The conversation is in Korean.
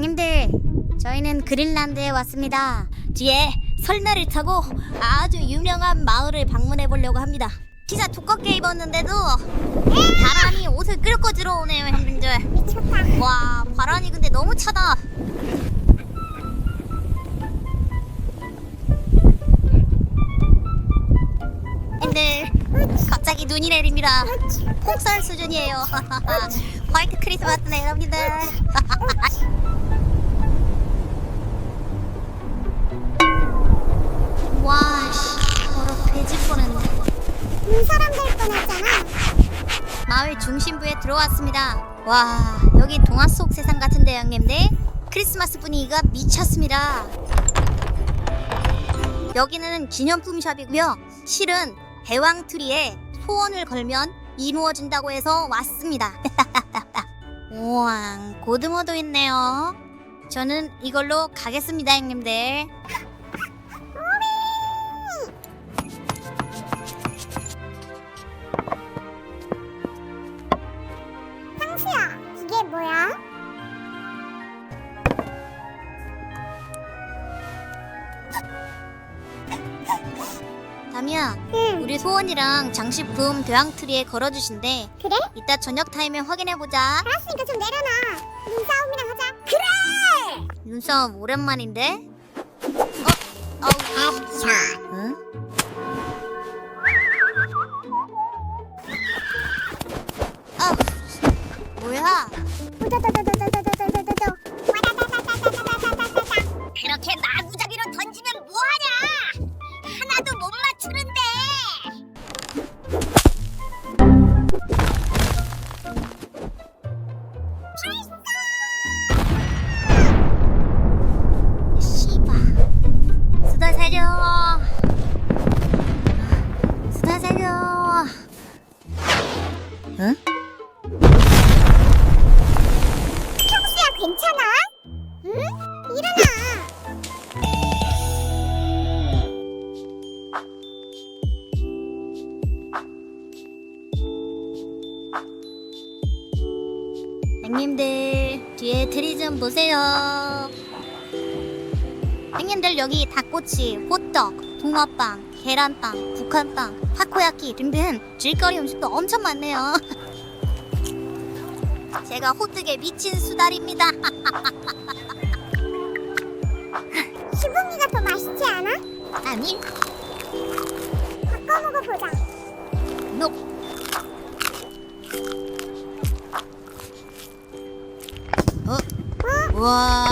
형님들 저희는 그린란드에 왔습니다. 뒤에 설날을 타고 아주 유명한 마을을 방문해 보려고 합니다. 진짜 두껍게 입었는데도 바람이 옷을 끌고 들어오네요 형님들. 미쳤다. 와 바람이 근데 너무 차다. 근데 갑자기 눈이 내립니다 폭설 수준이에요 화이트 크리스마스네 여러분들 와씨 바로 돼지 뻔했네 이 사람 될 뻔했잖아. 마을 중심부에 들어왔습니다. 와, 여기 동화 속 세상 같은데 형님들. 크리스마스 분위기가 미쳤습니다. 여기는 기념품 샵이고요. 실은 대왕 트리에 소원을 걸면 이루어진다고 해서 왔습니다. 우와, 고등어도 있네요. 저는 이걸로 가겠습니다, 형님들. 상수야, 이게 뭐야? 다미야, 응. 우리 소원이랑 장식품 대왕 트리에 걸어주신대. 그래? 이따 저녁 타임에 확인해보자. 알았으니까 좀 내려놔. 눈싸움이나 하자. 그래! 눈싸움 오랜만인데? 어? 어우, 아차. 응? 아, 뭐야? 도도도도도도 응? 평수야, 괜찮아? 응? 일어나. 형님들 뒤에 트리 좀 보세요. 형님들 여기 닭꼬치, 호떡, 붕어빵, 계란빵, 북한빵, 타코야키 등등 길거리 음식도 엄청 많네요. 제가 호떡에 미친 수달입니다. 슈붕이가 더 맛있지 않아? 아니, 바꿔 먹어보자. 노. 어? 어? 와,